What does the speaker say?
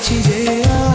পেয়েছি যে